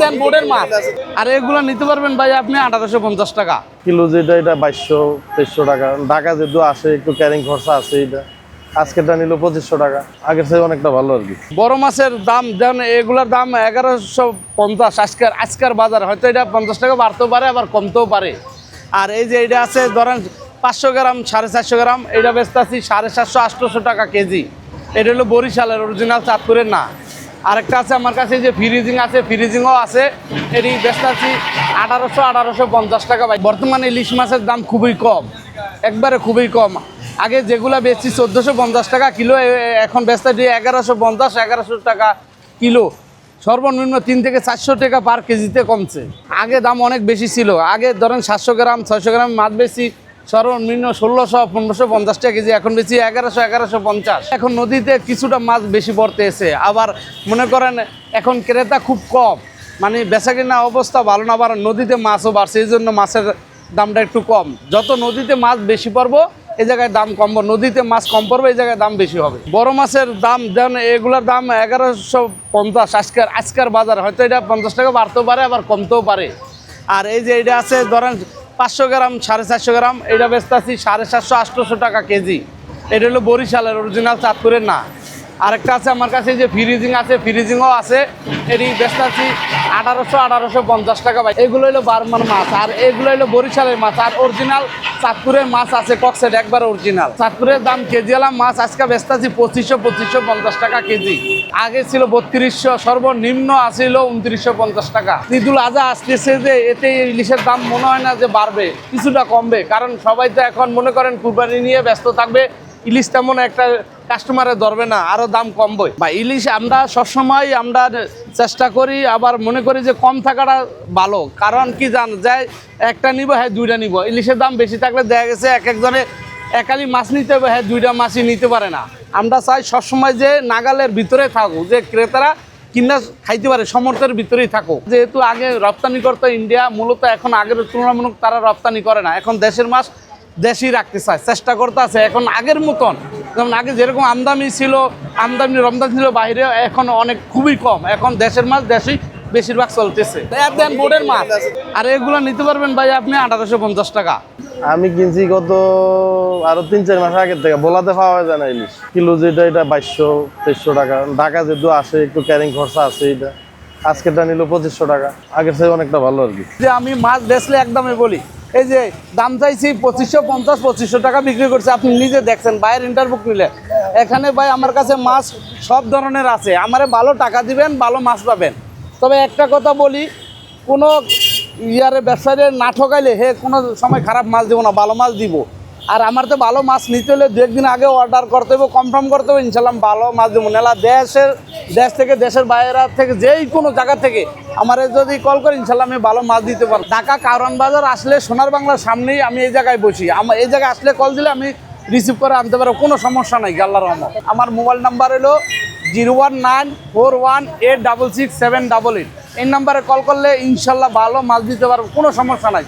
দেন বোর্ডের মাছ আর এগুলো নিতে পারবেন ভাই আপনি আঠারোশো পঞ্চাশ টাকা। কিলো যেটা এটা বাইশশো তেইশশো টাকা। ঢাকা যেহেতু আসে একটু ক্যারিং খরচা আছে এটা আজকেরটা নিল পঁচিশশো টাকা। আগের থেকে অনেকটা ভালো আর কি। বড় মাছের দাম যেমন এগুলোর দাম এগারোশো পঞ্চাশ। আজকের আজকের বাজার হয়তো এটা পঞ্চাশ টাকা বাড়তেও পারে আবার কমতেও পারে। আর এই যে এটা আছে ধরেন পাঁচশো গ্রাম সাড়ে চারশো গ্রাম এটা বেচতে আছি সাড়ে সাতশো আটশোশো টাকা কেজি। এটা হলো বরিশালের অরিজিনাল চাঁদপুরের না। আরেকটা আছে আমার কাছে যে ফ্রিজিং আছে ফ্রিজিংও আছে। এটি বেচতে আছি আঠারোশো আঠারোশো পঞ্চাশ টাকা ভাই। বর্তমানে ইলিশ মাছের দাম খুবই কম, একবারে খুবই কম। আগে যেগুলো বেচছি চোদ্দোশো পঞ্চাশ টাকা কিলো এখন দিয়ে এগারোশো পঞ্চাশ, এগারোশো টাকা কিলো। সর্বনিম্ন তিন থেকে চারশো টাকা পার কেজিতে কমছে। আগে দাম অনেক বেশি ছিল। আগে ধরেন সাতশো গ্রাম, ছয়শো গ্রাম মাছ বেশি সর্বনিম্ন ষোলোশো, পনেরোশো, পঞ্চাশ টাকা কেজি, এখন বেশি এগারোশো এগারোশো, পঞ্চাশ। এখন নদীতে কিছুটা মাছ বেশি পড়তে এসে, আবার মনে করেন এখন ক্রেতা খুব কম। মানে বেচা কিনা অবস্থা ভালো না, আবার নদীতে মাছও বাড়ছে, এই জন্য মাছের দামটা একটু কম। যত নদীতে মাছ বেশি পড়ব, এই জায়গায় দাম কম নদীতে মাছ কম পড়বে, এই জায়গায় দাম বেশি হবে। বড় মাছের দাম, যেমন এগুলোর দাম এগারোশো, পঞ্চাশ, আজকের আজকের বাজার হয়তো এটা পঞ্চাশ টাকা বাড়তেও পারে, আবার কমতেও পারে। আর এই যে এটা আছে, ধরেন পাঁচশো গ্রাম, সাড়ে চারশো গ্রাম, এটা বেচতে আছি সাড়ে সাতশো আটশোশো টাকা কেজি। এটা হলো বরিশালের অরিজিনাল চাঁদপুরের না। আরেকটা আছে আমার কাছে যে ফ্রিজিং আছে ফ্রিজিংও আছে। এটি বেচতে আছি, আঠারোশো আঠারোশো পঞ্চাশ টাকা ভাই। এগুলো হলো বারমান মাছ, আর এগুলো হলো বরিশালের মাছ, আর অরিজিনাল চাঁদপুরের মাছ আছে কক্সেট, একবার অরিজিনাল চাঁদপুরের দাম কেজি আলাম মাছ, আজকে বেচতে আছি, পঁচিশশো পঁচিশশো পঞ্চাশ টাকা কেজি। আগে ছিল বত্রিশশো, সর্বনিম্ন আছিল উনত্রিশশো পঞ্চাশ টাকা। ঈদুল আজা আসতেছে যে, এতে ইলিশের দাম মনে হয় না যে বাড়বে, কিছুটা কমবে। কারণ সবাই তো এখন মনে করেন কুরবানি নিয়ে ব্যস্ত থাকবে ইলিশ তেমন একটা কাস্টমারে ধরবে না আরও দাম কমবে। বা ইলিশ আমরা সবসময় আমরা চেষ্টা করি, আবার মনে করি যে কম থাকাটা ভালো। কারণ কি জান যায় একটা নিব হ্যাঁ দুইটা নিব। ইলিশের দাম বেশি থাকলে দেখা গেছে এক একজনে একালি মাছ নিতে হবে হ্যাঁ দুইটা মাছই নিতে পারে না। আমরা চাই সবসময় যে নাগালের ভিতরে থাকুক, যে ক্রেতারা কিনা খাইতে পারে, সমর্থের ভিতরেই থাকুক। যেহেতু আগে রপ্তানি করতো ইন্ডিয়া, মূলত এখন আগের তুলনামূলক তারা রপ্তানি করে না। এখন দেশের মাছ দেশই রাখতে চায় চেষ্টা করতে আছে এখন আগের মতন যেমন আগে যেরকম আমদানি ছিল আমদানি রমদানি ছিল বাইরে এখন অনেক খুবই কম। এখন দেশের মাছ দেশই বেশিরভাগ চলতেছে। দেন বোর্ডের মাছ। আর এগুলো নিতে পারবেন ভাই আপনি আঠারোশো পঞ্চাশ টাকা। আমি কিনছি গত আরও তিন চার মাস আগের থেকে। বলাতে পাওয়া যায় না ইলিশ। কিলো যেটা এটা বাইশশো তেইশশো টাকা। ঢাকা যেহেতু আসে একটু ক্যারিং খরচা আছে এটা আজকেরটা নিল পঁচিশশো টাকা। আগের থেকে অনেকটা ভালো আর কি। যে আমি মাছ বেচলে একদমই বলি এই যে দাম চাইছি পঁচিশশো পঞ্চাশ, পঁচিশশো টাকা বিক্রি করছে। আপনি নিজে দেখছেন, বাইরের ইন্টারবুক নিলে। এখানে ভাই আমার কাছে মাছ সব ধরনের আছে। আমারে ভালো টাকা দিবেন, ভালো মাছ পাবেন। তবে একটা কথা বলি, কোনো ইয়ারে ব্যবসায়ীর না ঠকাইলে হে কোনো সময় খারাপ মাছ দিব না, ভালো মাছ দিব। আর আমার তো ভালো মাছ নিতে হলে দু একদিন আগে অর্ডার করতে হবে কনফার্ম করতে হবে ইনশাল্লাহ ভালো মাছ দেবো। নাহলে দেশের, দেশ থেকে, দেশের বাইরে থেকে, যেই কোনো জায়গা থেকে আমার যদি কল করে ইনশাল্লাহ আমি ভালো মাছ দিতে পারব। ঢাকা কারণ বাজার আসলে সোনার বাংলার সামনেই আমি এই জায়গায় বসি। আমার এই জায়গায় আসলে কল দিলে আমি রিসিভ করে আনতে পারব, কোনো সমস্যা নাই গাল্লা রহমত। আমার মোবাইল নাম্বার হলো zero one nine four one eight double six seven double eight. এই নাম্বারে কল করলে ইনশাল্লাহ ভালো মাছ দিতে পারব, কোনো সমস্যা নাই।